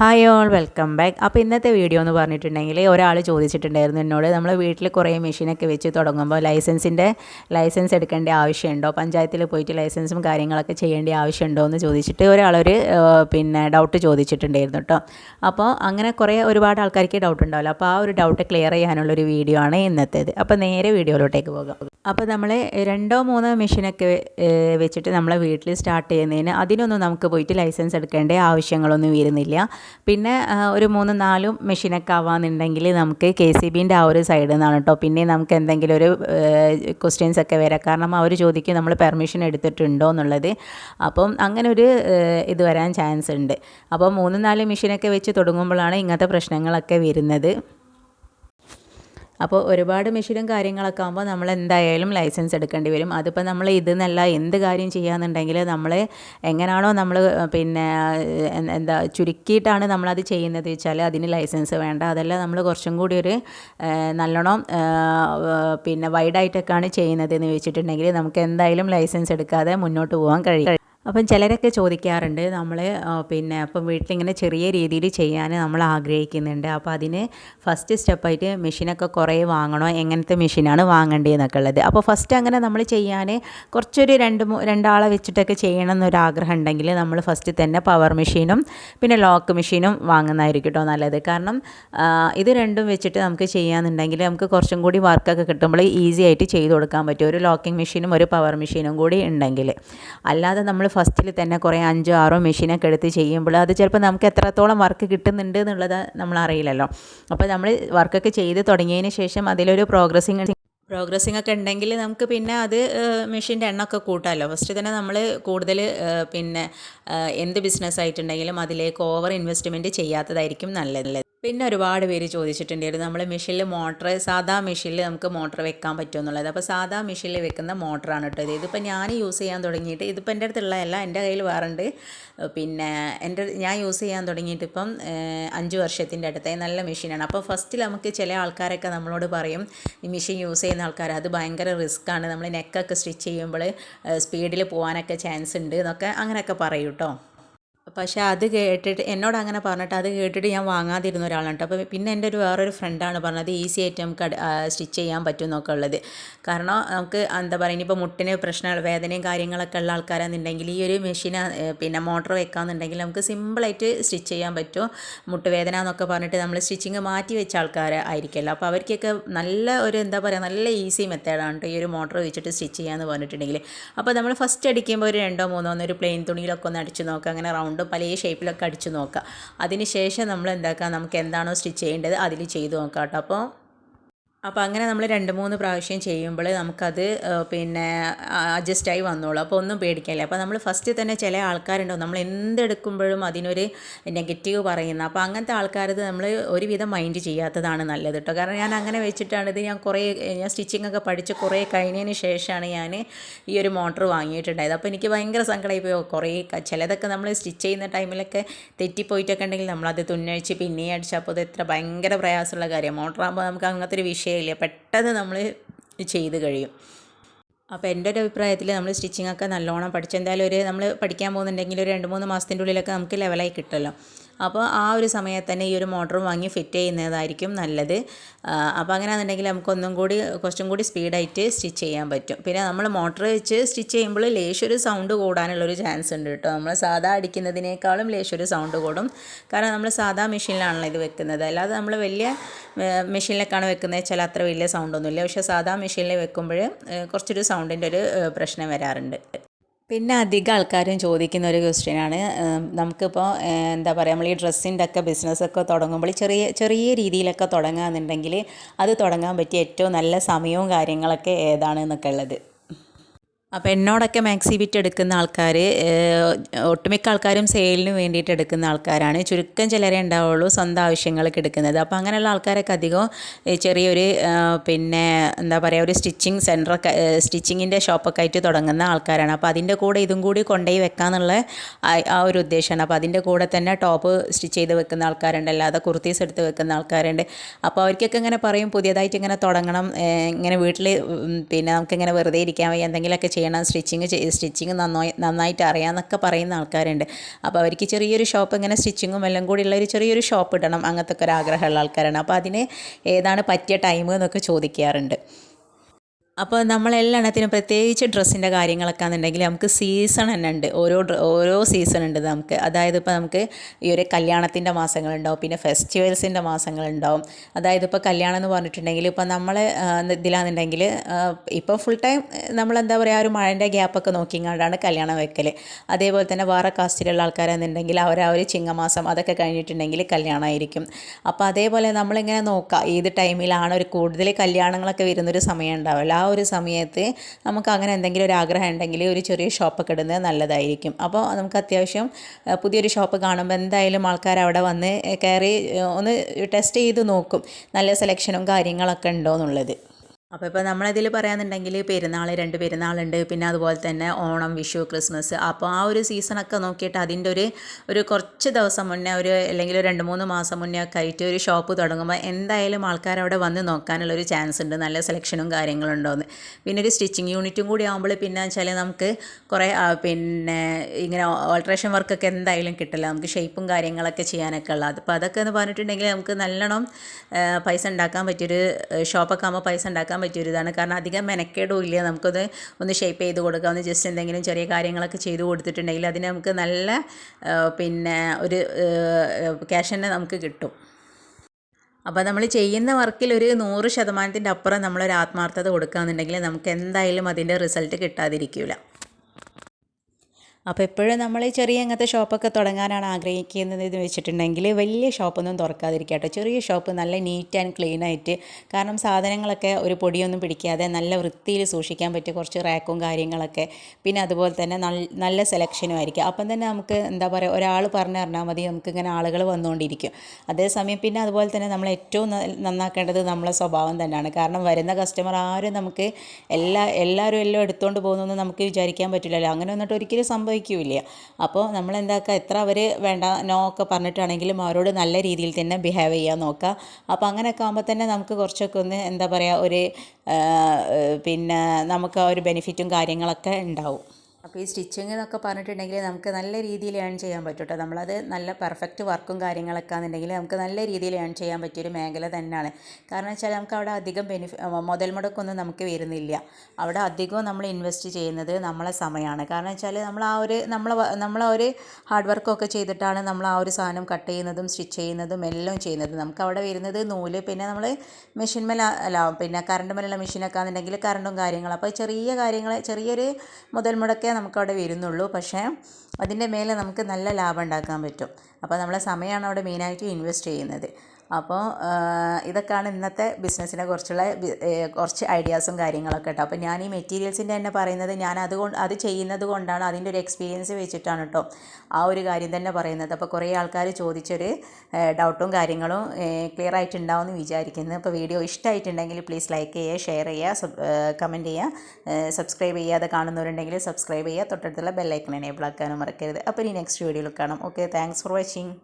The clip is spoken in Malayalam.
ഹായ് ഓൾ വെൽക്കം ബാക്ക് അപ്പോൾ ഇന്നത്തെ വീഡിയോ എന്ന് പറഞ്ഞിട്ടുണ്ടെങ്കിൽ ഒരാൾ ചോദിച്ചിട്ടുണ്ടായിരുന്നു എന്നോട് നമ്മൾ വീട്ടിൽ കുറേ മെഷീനൊക്കെ വെച്ച് തുടങ്ങുമ്പോൾ ലൈസൻസിന്റെ ലൈസൻസ് എടുക്കേണ്ട ആവശ്യമുണ്ടോ? പഞ്ചായത്തിൽ പോയിട്ട് ലൈസൻസും കാര്യങ്ങളൊക്കെ ചെയ്യേണ്ട ആവശ്യമുണ്ടോ? എന്ന് ചോദിച്ചിട്ട് ഒരാളൊരു പിന്നെ ഡൗട്ട് ചോദിച്ചിട്ടുണ്ടായിരുന്നു കേട്ടോ അപ്പോൾ അങ്ങനെ കുറേ ഒരുപാട് ആൾക്കാർക്ക് ഡൗട്ട് ഉണ്ടാവില്ല. അപ്പോൾ ആ ഒരു ഡൗട്ട് ക്ലിയർ ചെയ്യാനുള്ളൊരു വീഡിയോ ആണ് ഇന്നത്തേത്. അപ്പോൾ നേരെ വീഡിയോയിലോട്ടേക്ക് പോകാം. അപ്പോൾ നമ്മൾ രണ്ടോ മൂന്നോ മെഷീനൊക്കെ വെച്ചിട്ട് നമ്മളെ വീട്ടിൽ സ്റ്റാർട്ട് ചെയ്യുന്നതിന് അതിനൊന്നും നമുക്ക് പോയിട്ട് ലൈസൻസ് എടുക്കേണ്ട ആവശ്യങ്ങളൊന്നും വരുന്നില്ല. പിന്നെ ഒരു മൂന്ന് നാലും മെഷീനൊക്കെ ആവാന്നുണ്ടെങ്കിൽ നമുക്ക് കെ സി ബിന്റെ ആ ഒരു സൈഡിൽ നിന്നാണ് കേട്ടോ. പിന്നെ നമുക്ക് എന്തെങ്കിലും ഒരു ക്വസ്റ്റ്യൻസ് ഒക്കെ വരാം. കാരണം അവർ ചോദിക്കും നമ്മൾ പെർമിഷൻ എടുത്തിട്ടുണ്ടോ എന്നുള്ളത്. അപ്പം അങ്ങനെ ഒരു ഇത് വരാൻ ചാൻസ് ഉണ്ട്. അപ്പോൾ മൂന്ന് നാല് മെഷീനൊക്കെ വെച്ച് തുടങ്ങുമ്പോഴാണ് ഇങ്ങനത്തെ പ്രശ്നങ്ങളൊക്കെ വരുന്നത്. അപ്പോൾ ഒരുപാട് മെഷീനും കാര്യങ്ങളൊക്കെ ആകുമ്പോൾ നമ്മൾ എന്തായാലും ലൈസൻസ് എടുക്കേണ്ടി വരും. അതിപ്പോൾ നമ്മൾ ഇതെന്നല്ല എന്ത് കാര്യം ചെയ്യാന്നുണ്ടെങ്കിൽ നമ്മൾ എങ്ങനെയാണോ നമ്മൾ പിന്നെ എന്താ ചുരുക്കിയിട്ടാണ് നമ്മളത് ചെയ്യുന്നത് വെച്ചാൽ അതിന് ലൈസൻസ് വേണ്ട. അതല്ല നമ്മൾ കുറച്ചും കൂടി ഒരു നല്ലോണം പിന്നെ വൈഡായിട്ടൊക്കെയാണ് ചെയ്യുന്നത് എന്ന് വെച്ചിട്ടുണ്ടെങ്കിൽ നമുക്ക് എന്തായാലും ലൈസൻസ് എടുക്കാതെ മുന്നോട്ട് പോകാൻ കഴിയും. അപ്പം ചിലരൊക്കെ ചോദിക്കാറുണ്ട് നമ്മൾ പിന്നെ അപ്പം വീട്ടിലിങ്ങനെ ചെറിയ രീതിയിൽ ചെയ്യാൻ നമ്മൾ ആഗ്രഹിക്കുന്നുണ്ട്. അപ്പോൾ അതിന് ഫസ്റ്റ് സ്റ്റെപ്പായിട്ട് മെഷീനൊക്കെ കുറേ വാങ്ങണോ എങ്ങനത്തെ മെഷീനാണ് വാങ്ങേണ്ടതെന്നൊക്കെ ഉള്ളത്. അപ്പോൾ ഫസ്റ്റ് അങ്ങനെ നമ്മൾ ചെയ്യാൻ കുറച്ചൊരു രണ്ട് രണ്ടാളെ വെച്ചിട്ടൊക്കെ ചെയ്യണം എന്നൊരാഗ്രഹം ഉണ്ടെങ്കിൽ നമ്മൾ ഫസ്റ്റ് തന്നെ പവർ മെഷീനും പിന്നെ ലോക്ക് മെഷീനും വാങ്ങുന്നതായിരിക്കും കേട്ടോ നല്ലത്. കാരണം ഇത് രണ്ടും വെച്ചിട്ട് നമുക്ക് ചെയ്യാന്നുണ്ടെങ്കിൽ നമുക്ക് കുറച്ചും കൂടി വർക്കൊക്കെ കിട്ടുമ്പോൾ ഈസി ആയിട്ട് ചെയ്ത് കൊടുക്കാൻ പറ്റും. ഒരു ലോക്കിംഗ് മെഷീനും ഒരു പവർ മെഷീനും കൂടി ഉണ്ടെങ്കിൽ. അല്ലാതെ നമ്മൾ ഫസ്റ്റിൽ തന്നെ കുറേ അഞ്ചോ ആറോ മെഷീനൊക്കെ എടുത്ത് ചെയ്യുമ്പോൾ അത് ചിലപ്പോൾ നമുക്ക് എത്രത്തോളം വർക്ക് കിട്ടുന്നുണ്ട് എന്നുള്ളത് നമ്മൾ അറിയില്ലല്ലോ അപ്പോൾ നമ്മൾ വർക്കൊക്കെ ചെയ്ത് തുടങ്ങിയതിന് ശേഷം അതിലൊരു പ്രോഗ്രസ്സിങ് പ്രോഗ്രസ്സിംഗ് ഒക്കെ ഉണ്ടെങ്കിൽ നമുക്ക് പിന്നെ അത് മെഷീന്റെ എണ്ണമൊക്കെ കൂട്ടാമല്ലോ ഫസ്റ്റ് തന്നെ നമ്മൾ കൂടുതൽ പിന്നെ എന്ത് ബിസിനസ് ആയിട്ടുണ്ടെങ്കിലും അതിലേക്ക് ഓവർ ഇൻവെസ്റ്റ്മെന്റ് ചെയ്യാത്തതായിരിക്കും നല്ലത്. പിന്നെ ഒരുപാട് പേര് ചോദിച്ചിട്ടുണ്ടായിരുന്നു നമ്മൾ മെഷീനിൽ മോട്ടർ സാധാ മെഷീനിൽ നമുക്ക് മോട്ടർ വെക്കാൻ പറ്റുമോ എന്നുള്ളത്. അപ്പോൾ സാധാ മെഷീനിൽ വെക്കുന്ന മോട്ടറാണ് കേട്ടോ ഇത്. ഇതിപ്പോൾ ഞാൻ യൂസ് ചെയ്യാൻ തുടങ്ങിയിട്ട് ഇതിപ്പോൾ എന്റെ അടുത്തുള്ളതല്ല എന്റെ കയ്യിൽ വേറുണ്ട്. പിന്നെ എന്റെ ഞാൻ യൂസ് ചെയ്യാൻ തുടങ്ങിയിട്ട് ഇപ്പം അഞ്ച് വർഷത്തിന്റെ അടുത്തായി നല്ല മെഷീനാണ്. അപ്പോൾ ഫസ്റ്റിൽ നമുക്ക് ചില ആൾക്കാരൊക്കെ നമ്മളോട് പറയും ഈ മെഷീൻ യൂസ് ചെയ്യുന്ന ആൾക്കാർ അത് ഭയങ്കര റിസ്ക്കാണ് നമ്മൾ നെക്കൊക്കെ സ്റ്റിച്ച് ചെയ്യുമ്പോൾ സ്പീഡിൽ പോകാനൊക്കെ ചാൻസ് ഉണ്ട് എന്നൊക്കെ അങ്ങനെയൊക്കെ പറയും കേട്ടോ. പക്ഷേ അത് കേട്ടിട്ട് എന്നോട് അങ്ങനെ പറഞ്ഞിട്ട് അത് കേട്ടിട്ട് ഞാൻ വാങ്ങാതിരുന്ന ഒരാളാണ് കേട്ടോ. അപ്പോൾ പിന്നെ എന്റെ ഒരു വേറൊരു ഫ്രണ്ടാണ് പറഞ്ഞത് ഈസി ആയിട്ട് നമുക്ക് സ്റ്റിച്ച് ചെയ്യാൻ പറ്റും എന്നൊക്കെ ഉള്ളത്. കാരണം നമുക്ക് എന്താ പറയുക ഇനിയിപ്പോൾ മുട്ടിന് പ്രശ്നങ്ങൾ വേദനയും കാര്യങ്ങളൊക്കെ ഉള്ള ആൾക്കാരാണെന്നുണ്ടെങ്കിൽ ഈ ഒരു മെഷീൻ പിന്നെ മോട്ടർ വെക്കാമെന്നുണ്ടെങ്കിൽ നമുക്ക് സിമ്പിളായിട്ട് സ്റ്റിച്ച് ചെയ്യാൻ പറ്റും. മുട്ടുവേദന എന്നൊക്കെ പറഞ്ഞിട്ട് നമ്മൾ സ്റ്റിച്ചിങ് മാറ്റി വെച്ച ആൾക്കാർ ആയിരിക്കുമല്ലോ അപ്പോൾ അവർക്കൊക്കെ നല്ല ഒരു എന്താ പറയുക നല്ല ഈസി മെത്തേഡാണ് ഈ ഒരു മോട്ടർ വെച്ചിട്ട് സ്റ്റിച്ച് ചെയ്യാമെന്ന് പറഞ്ഞിട്ടുണ്ടെങ്കിൽ. അപ്പോൾ നമ്മൾ ഫസ്റ്റ് അടിക്കുമ്പോൾ ഒരു രണ്ടോ മൂന്നോ ഒരു പ്ലെയിൻ തുണിയിലൊക്കെ ഒന്ന് അടിച്ച് നോക്കുക. അങ്ങനെ റൗണ്ട് പല ഷേപ്പിലൊക്കെ അടിച്ചു നോക്കുക അതിന് ശേഷം നമ്മൾ എന്താക്കുക നമുക്ക് എന്താണോ സ്റ്റിച്ച് ചെയ്യേണ്ടത് അതിൽ ചെയ്ത് നോക്കാം കേട്ടോ. അപ്പോൾ അപ്പോൾ അങ്ങനെ നമ്മൾ രണ്ട് മൂന്ന് പ്രാവശ്യം ചെയ്യുമ്പോൾ നമുക്കത് പിന്നെ അഡ്ജസ്റ്റായി വന്നോളൂ. അപ്പോൾ ഒന്നും പേടിക്കില്ല? അപ്പോൾ നമ്മൾ ഫസ്റ്റ് തന്നെ ചില ആൾക്കാരുണ്ടാവും. നമ്മൾ എന്തെടുക്കുമ്പോഴും അതിനൊരു നെഗറ്റീവ് പറയുന്ന. അപ്പോൾ അങ്ങനത്തെ ആൾക്കാരത് നമ്മൾ ഒരുവിധം മൈൻഡ് ചെയ്യാത്തതാണ് നല്ലത് കേട്ടോ കാരണം ഞാൻ അങ്ങനെ വെച്ചിട്ടാണ് ഇത് ഞാൻ കുറേ ഞാൻ സ്റ്റിച്ചിങ് ഒക്കെ പഠിച്ച് കുറേ കഴിഞ്ഞതിന് ശേഷമാണ് ഞാൻ ഈ ഒരു മോട്ടർ വാങ്ങിയിട്ടുണ്ടായത്. അപ്പോൾ എനിക്ക് ഭയങ്കര സങ്കടമായി പോയി. കുറേ ചിലതൊക്കെ നമ്മൾ സ്റ്റിച്ച് ചെയ്യുന്ന ടൈമിലൊക്കെ തെറ്റിപ്പോയിട്ടൊക്കെ ഉണ്ടെങ്കിൽ നമ്മളത് തുന്നഴിച്ച് പിന്നെയും അടിച്ചപ്പോൾ അത് എത്ര ഭയങ്കര പ്രയാസമുള്ള കാര്യമാണ് മോട്ടറാകുമ്പോൾ നമുക്ക് അങ്ങനത്തെ ഒരു വിഷയമില്ല പെട്ടെന്ന് നമ്മൾ ചെയ്ത് കഴിയും. അപ്പോൾ എന്റെ ഒരു അഭിപ്രായത്തിൽ നമ്മൾ സ്റ്റിച്ചിങ് ഒക്കെ നല്ലോണം പഠിച്ച് എന്തായാലും ഒരു നമ്മൾ പഠിക്കാൻ പോകുന്നുണ്ടെങ്കിൽ ഒരു രണ്ട് മൂന്ന് മാസത്തിന്റെ ഉള്ളിലൊക്കെ നമുക്ക് ലെവലായി കിട്ടുമല്ലോ. അപ്പോൾ ആ ഒരു സമയത്ത് തന്നെ ഈ ഒരു മോട്ടർ വാങ്ങി ഫിറ്റ് ചെയ്യുന്നതായിരിക്കും നല്ലത്. അപ്പോൾ അങ്ങനെയാണെന്നുണ്ടെങ്കിൽ നമുക്കൊന്നും കൂടി കുറച്ചും കൂടി സ്പീഡായിട്ട് സ്റ്റിച്ച് ചെയ്യാൻ പറ്റും. പിന്നെ നമ്മൾ മോട്ടർ വെച്ച് സ്റ്റിച്ച് ചെയ്യുമ്പോൾ ലേശൊരു സൗണ്ട് കൂടാനുള്ളൊരു ചാൻസ് ഉണ്ട് കേട്ടോ. നമ്മൾ സാധാ അടിക്കുന്നതിനേക്കാളും ലേശൊരു സൗണ്ട് കൂടും. കാരണം നമ്മൾ സാധാ മെഷീനിലാണല്ലോ ഇത് വെക്കുന്നത്. അല്ലാതെ നമ്മൾ വലിയ മെഷീനിലേക്കാണ് വെക്കുന്നത് വെച്ചാൽ അത്ര വലിയ സൗണ്ടൊന്നുമില്ല. പക്ഷേ സാധാ മെഷീനിൽ വെക്കുമ്പോൾ കുറച്ചൊരു സൗണ്ടിന്റെ ഒരു പ്രശ്നം വരാറുണ്ട്. പിന്നെ അധികം ആൾക്കാരും ചോദിക്കുന്ന ഒരു ക്വസ്റ്റ്യനാണ് നമുക്കിപ്പോൾ എന്താ പറയുക നമ്മൾ ഈ ഡ്രസ്സിന്റെ ഒക്കെ ബിസിനസ്സൊക്കെ തുടങ്ങുമ്പോൾ ചെറിയ ചെറിയ രീതിയിലൊക്കെ തുടങ്ങുകയെന്നുണ്ടെങ്കിൽ അത് തുടങ്ങാൻ പറ്റിയ ഏറ്റവും നല്ല സമയവും കാര്യങ്ങളൊക്കെ ഏതാണ് എന്നൊക്കെ ഉള്ളത്. അപ്പോൾ എന്നോടൊക്കെ മാക്സി ബിറ്റ് എടുക്കുന്ന ആൾക്കാർ ഒട്ടുമിക്ക ആൾക്കാരും സെയിലിന് വേണ്ടിയിട്ട് എടുക്കുന്ന ആൾക്കാരാണ്. ചുരുക്കം ചിലരെ ഉണ്ടാവുള്ളൂ സ്വന്തം ആവശ്യങ്ങൾക്ക് എടുക്കുന്നത്. അപ്പോൾ അങ്ങനെയുള്ള ആൾക്കാരൊക്കെ അധികം ചെറിയൊരു പിന്നെ എന്താ പറയുക ഒരു സ്റ്റിച്ചിങ് സെന്ററൊക്കെ സ്റ്റിച്ചിങ്ങിന്റെ ഷോപ്പൊക്കെ ആയിട്ട് തുടങ്ങുന്ന ആൾക്കാരാണ്. അപ്പോൾ അതിന്റെ കൂടെ ഇതും കൂടി കൊണ്ടുപോയി വെക്കാന്നുള്ള ആ- ഒരു ഉദ്ദേശമാണ്. അപ്പോൾ അതിന്റെ കൂടെ തന്നെ ടോപ്പ് സ്റ്റിച്ച് ചെയ്ത് വെക്കുന്ന ആൾക്കാരുണ്ട്. അല്ലാതെ കുർത്തീസ് എടുത്ത് വെക്കുന്ന ആൾക്കാരുണ്ട്. അപ്പോൾ അവർക്കൊക്കെ ഇങ്ങനെ പറയും പുതിയതായിട്ട് ഇങ്ങനെ തുടങ്ങണം. ഇങ്ങനെ വീട്ടിൽ പിന്നെ നമുക്കിങ്ങനെ വെറുതെ ഇരിക്കാൻ വയ്യ. എന്തെങ്കിലുമൊക്കെ ചെയ്യണം സ്റ്റിച്ചിങ് സ്റ്റിച്ചിങ് നന്നായി നന്നായിട്ട് അറിയാമെന്നൊക്കെ പറയുന്ന ആൾക്കാരുണ്ട്. അപ്പോൾ അവർക്ക് ചെറിയൊരു ഷോപ്പ് ഇങ്ങനെ സ്റ്റിച്ചിങ്ങും എല്ലാം കൂടി ഉള്ള ഒരു ചെറിയൊരു ഷോപ്പ് ഇടണം അങ്ങനത്തെ ഒക്കെ ഒരു ആഗ്രഹമുള്ള ആൾക്കാരാണ്. അപ്പോൾ അതിന് ഏതാണ് പറ്റിയ ടൈം എന്നൊക്കെ ചോദിക്കാറുണ്ട്. അപ്പോൾ നമ്മളെല്ലാത്തിനും പ്രത്യേകിച്ച് ഡ്രസ്സിന്റെ കാര്യങ്ങളൊക്കെ ആണെന്നുണ്ടെങ്കിൽ നമുക്ക് സീസൺ തന്നെ ഉണ്ട് ഓരോ ഓരോ സീസൺ ഉണ്ട് നമുക്ക്. അതായത് ഇപ്പോൾ നമുക്ക് ഈ ഒരു കല്യാണത്തിന്റെ മാസങ്ങളുണ്ടാവും പിന്നെ ഫെസ്റ്റിവൽസിന്റെ മാസങ്ങളുണ്ടാവും. അതായത് ഇപ്പോൾ കല്യാണം എന്ന് പറഞ്ഞിട്ടുണ്ടെങ്കിൽ ഇപ്പോൾ നമ്മൾ ഇതിലാണെന്നുണ്ടെങ്കിൽ ഇപ്പോൾ ഫുൾ ടൈം നമ്മൾ എന്താ പറയുക ഒരു മഴന്റെ ഗ്യാപ്പൊക്കെ നോക്കിങ്ങാണ്ടാണ് കല്യാണം വെക്കൽ അതേപോലെ തന്നെ വേറെ കാസ്റ്റിലുള്ള ആൾക്കാരാണെന്നുണ്ടെങ്കിൽ അവർ ആ ഒരു ചിങ്ങമാസം അതൊക്കെ കഴിഞ്ഞിട്ടുണ്ടെങ്കിൽ കല്യാണമായിരിക്കും അപ്പോൾ അതേപോലെ നമ്മളിങ്ങനെ നോക്കുക ഏത് ടൈമിലാണ് ഒരു കൂടുതൽ കല്യാണങ്ങളൊക്കെ വരുന്നൊരു സമയം ഉണ്ടാവില്ല ആ ഒരു സമയത്ത് നമുക്ക് അങ്ങനെ എന്തെങ്കിലും ഒരു ആഗ്രഹം ഉണ്ടെങ്കിൽ ഒരു ചെറിയ ഷോപ്പൊക്കെ ഇടുന്നത് നല്ലതായിരിക്കും. അപ്പോൾ നമുക്ക് അത്യാവശ്യം പുതിയൊരു ഷോപ്പ് കാണുമ്പോൾ എന്തായാലും ആൾക്കാർ അവിടെ വന്ന് കയറി ഒന്ന് ടെസ്റ്റ് ചെയ്ത് നോക്കും. നല്ല സെലക്ഷനും കാര്യങ്ങളൊക്കെ ഉണ്ടോ എന്നുള്ളത്. അപ്പോൾ ഇപ്പോൾ നമ്മളതിൽ പറയാന്നുണ്ടെങ്കിൽ പെരുന്നാൾ രണ്ട് പെരുന്നാളുണ്ട്. പിന്നെ അതുപോലെ തന്നെ ഓണം വിഷു ക്രിസ്മസ്. അപ്പോൾ ആ ഒരു സീസണൊക്കെ നോക്കിയിട്ട് അതിന്റെ ഒരു ഒരു കുറച്ച് ദിവസം മുന്നേ ഒരു അല്ലെങ്കിൽ ഒരു രണ്ട് മൂന്ന് മാസം മുന്നേ ഒക്കെ ആയിട്ട് ഒരു ഷോപ്പ് തുടങ്ങുമ്പോൾ എന്തായാലും ആൾക്കാർ അവിടെ വന്ന് നോക്കാനുള്ള ഒരു ചാൻസ് ഉണ്ട്. നല്ല സെലക്ഷനും കാര്യങ്ങളും ഉണ്ടോയെന്ന് പിന്നെ ഒരു സ്റ്റിച്ചിങ് യൂണിറ്റും കൂടി ആകുമ്പോൾ പിന്നെ വെച്ചാൽ നമുക്ക് കുറേ പിന്നെ ഇങ്ങനെ ഓൾട്രേഷൻ വർക്കൊക്കെ എന്തായാലും കിട്ടില്ല നമുക്ക് ഷേപ്പും കാര്യങ്ങളൊക്കെ ചെയ്യാനൊക്കെ ഉള്ളത്. അപ്പോൾ അതൊക്കെ എന്ന് പറഞ്ഞിട്ടുണ്ടെങ്കിൽ നമുക്ക് നല്ലോണം പൈസ ഉണ്ടാക്കാൻ പറ്റിയൊരു ഷോപ്പൊക്കെ ആകുമ്പോൾ പൈസ ഉണ്ടാക്കാൻ പറ്റിയൊരു ഇതാണ് കാരണം അധികം മെനക്കേടും ഇല്ല. നമുക്കത് ഒന്ന് ഷേപ്പ് ചെയ്ത് കൊടുക്കാം. ഒന്ന് ജസ്റ്റ് എന്തെങ്കിലും ചെറിയ കാര്യങ്ങളൊക്കെ ചെയ്ത് കൊടുത്തിട്ടുണ്ടെങ്കിൽ അതിന് നമുക്ക് നല്ല പിന്നെ ഒരു ക്യാഷ് തന്നെ നമുക്ക് കിട്ടും. അപ്പോൾ നമ്മൾ ചെയ്യുന്ന വർക്കിൽ ഒരു നൂറ് ശതമാനത്തിന്റെ അപ്പുറം നമ്മളൊരു ആത്മാർത്ഥത കൊടുക്കുകയെന്നുണ്ടെങ്കിൽ നമുക്ക് എന്തായാലും അതിന്റെ റിസൾട്ട് കിട്ടാതിരിക്കില്ല അപ്പോൾ എപ്പോഴും നമ്മൾ ചെറിയ അങ്ങനത്തെ ഷോപ്പൊക്കെ തുടങ്ങാനാണ് ആഗ്രഹിക്കുന്നത് എന്ന് വെച്ചിട്ടുണ്ടെങ്കിൽ വലിയ ഷോപ്പൊന്നും തുറക്കാതിരിക്കുക ചെറിയ ഷോപ്പ് നല്ല നീറ്റ് ആൻഡ് ക്ലീൻ ആയിട്ട് കാരണം സാധനങ്ങളൊക്കെ ഒരു പൊടിയൊന്നും പിടിക്കാതെ നല്ല വൃത്തിയിൽ സൂക്ഷിക്കാൻ പറ്റിയ കുറച്ച് റാക്കും കാര്യങ്ങളൊക്കെ പിന്നെ അതുപോലെ തന്നെ നല്ല സെലക്ഷനും ആയിരിക്കും. അപ്പം തന്നെ നമുക്ക് എന്താ പറയുക ഒരാൾ പറഞ്ഞു പറഞ്ഞാൽ മതി നമുക്ക് ഇങ്ങനെ ആളുകൾ വന്നുകൊണ്ടിരിക്കും. അതേസമയം പിന്നെ അതുപോലെ തന്നെ നമ്മൾ ഏറ്റവും നന്നാക്കേണ്ടത് നമ്മളെ സ്വഭാവം തന്നെയാണ്. കാരണം വരുന്ന കസ്റ്റമർ ആരും നമുക്ക് എല്ലാ എല്ലാവരും എല്ലാം എടുത്തുകൊണ്ട് പോകുന്നു നമുക്ക് വിചാരിക്കാൻ പറ്റില്ലല്ലോ. അങ്ങനെ വന്നിട്ട് ഒരിക്കലും സംഭവം സംഭവിക്കില്ല. അപ്പോൾ നമ്മൾ എന്താക്കുക എത്ര അവർ വേണ്ട നോ ഒക്കെ പറഞ്ഞിട്ടാണെങ്കിലും അവരോട് നല്ല രീതിയിൽ തന്നെ ബിഹേവ് ചെയ്യാൻ നോക്കുക അപ്പോൾ അങ്ങനെയൊക്കെ ആകുമ്പോൾ തന്നെ നമുക്ക് കുറച്ചൊക്കെ ഒന്ന് എന്താ പറയുക ഒരു പിന്നെ നമുക്ക് ആ ഒരു ബെനിഫിറ്റും കാര്യങ്ങളൊക്കെ ഉണ്ടാവും. അപ്പോൾ ഈ സ്റ്റിച്ചിങ് എന്നൊക്കെ പറഞ്ഞിട്ടുണ്ടെങ്കിൽ നമുക്ക് നല്ല രീതിയിൽ ഏൺ ചെയ്യാൻ പറ്റും കേട്ടോ നമ്മളത് നല്ല പെർഫെക്റ്റ് വർക്കും കാര്യങ്ങളൊക്കെ ആണെന്നുണ്ടെങ്കിൽ നമുക്ക് നല്ല രീതിയിൽ ഏൺ ചെയ്യാൻ പറ്റിയൊരു മേഖല തന്നെയാണ്. കാരണം വെച്ചാൽ നമുക്ക് അവിടെ അധികം ബെനിഫി മുതൽ മുടക്കൊന്നും നമുക്ക് വരുന്നില്ല. അവിടെ അധികവും നമ്മൾ ഇൻവെസ്റ്റ് ചെയ്യുന്നത് നമ്മളെ സമയമാണ് കാരണം വെച്ചാൽ നമ്മൾ ആ ഒരു നമ്മൾ നമ്മൾ ആ ഒരു ഹാർഡ് വർക്കൊക്കെ ചെയ്തിട്ടാണ് നമ്മൾ ആ ഒരു സാധനം കട്ട് ചെയ്യുന്നതും സ്റ്റിച്ച് ചെയ്യുന്നതും എല്ലാം ചെയ്യുന്നത്. നമുക്ക് അവിടെ വരുന്നത് നൂൽ പിന്നെ നമ്മൾ മെഷീൻ മേല അല്ല പിന്നെ കറണ്ട് മേലുള്ള മെഷീനൊക്കെ ആണെന്നുണ്ടെങ്കിൽ കറണ്ടും കാര്യങ്ങളും. അപ്പോൾ ചെറിയ കാര്യങ്ങൾ ചെറിയൊരു മുതൽ മുടക്കേ നമുക്കവിടെ വരുന്നുള്ളൂ. പക്ഷേ അതിന്റെ മേലെ നമുക്ക് നല്ല ലാഭം ഉണ്ടാക്കാൻ പറ്റും. അപ്പോൾ നമ്മളെ സമയമാണ് അവിടെ മെയിനായിട്ട് ഇൻവെസ്റ്റ് ചെയ്യുന്നത്. അപ്പോൾ ഇതൊക്കെയാണ് ഇന്നത്തെ ബിസിനസ്സിനെ കുറിച്ചുള്ള കുറച്ച് ഐഡിയാസും കാര്യങ്ങളൊക്കെ കേട്ടോ. അപ്പോൾ ഞാൻ ഈ മെറ്റീരിയൽസിന്റെ തന്നെ പറയുന്നത് ഞാൻ അതുകൊണ്ട് അത് ചെയ്യുന്നത് കൊണ്ടാണ് അതിന്റെ ഒരു എക്സ്പീരിയൻസ് വെച്ചിട്ടാണ് കേട്ടോ ആ ഒരു കാര്യം തന്നെ പറയുന്നത്. അപ്പോൾ കുറേ ആൾക്കാർ ചോദിച്ചൊരു ഡൗട്ടും കാര്യങ്ങളും ക്ലിയർ ആയിട്ടുണ്ടാവും എന്ന് വിചാരിക്കുന്നു. അപ്പോൾ വീഡിയോ ഇഷ്ടമായിട്ടുണ്ടെങ്കിൽ പ്ലീസ് ലൈക്ക് ചെയ്യുക ഷെയർ ചെയ്യുക കമന്റ് ചെയ്യുക സബ്സ്ക്രൈബ് ചെയ്യാതെ കാണുന്നവരുണ്ടെങ്കിൽ സബ്സ്ക്രൈബ് ചെയ്യുക. തൊട്ടടുത്തുള്ള ബെല്ലൈക്കൺ എനേബിൾ ആക്കാനും മറക്കരുത്. അപ്പോൾ ഇനി നെക്സ്റ്റ് വീഡിയോയിൽ കാണാം. Okay thanks for watching